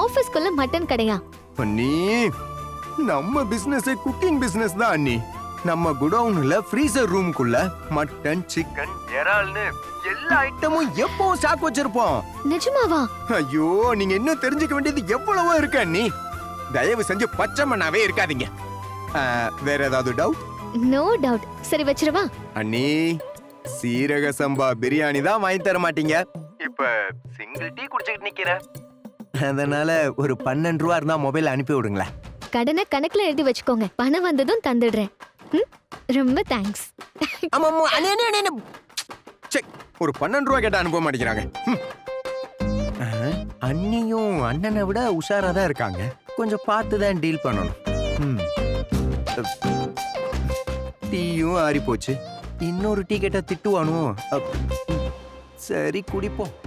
ஆபீஸ்க்குள்ள mutton கடையா? அண்ணி நம்ம பிசினஸ் குக்கிங் பிசினஸ் தான் அண்ணி. நம்ம குடவுன்ல ஃப்ரீசர் ரூம்குள்ள மட்டன் சிக்கன் இறால்னு எல்லா ஐட்டமும் எப்பவும் ஸ்டாக் வச்சிருப்போம்? நிஜமாவா? ஐயோ நீங்க இன்னும் தெரிஞ்சுக்க வேண்டியது எவ்வளவோ இருக்கு அண்ணி. தயவு செஞ்சு பச்சை மண்ணாவே இருக்காதீங்க. வேற ஏதாவது டவுட் நோ டவுட் சரி வச்சிரவா. அண்ணி சீரக சம்பா பிரியாணி தான் வாங்கி தர மாட்டீங்க. இப்ப சிங்கிள் டீ குடிச்சிட்டு நிக்கிறேன். அதனால ஒரு பன்னெண்டு ரூபா இருந்தா மொபைல் அனுப்பி விடுங்களேன். கடனை கணக்குல எழுதி வச்சுக்கோங்க. பணம் வந்ததும் தந்துடுறேன். ம்? ரொம்ப தேங்க்ஸ் ஆமா ஆமா. அண்ணே அண்ணே அண்ணே, அண்ணே. ச்சே, ஒரு பன்னெண்டு ரூபா கேட்டா அனுப்ப மாட்டேங்கிறாங்க. ம். ஆ, அண்ணியும் அண்ணனை விட உஷாரா தான் இருக்காங்க. கொஞ்சம் பார்த்து தான் டீல் பண்ணணும். ம். டீயும் ஆறி போச்சு இன்னொரு டீ கேட்டா திட்டுவானோ அப். சரி குடிப்போம்.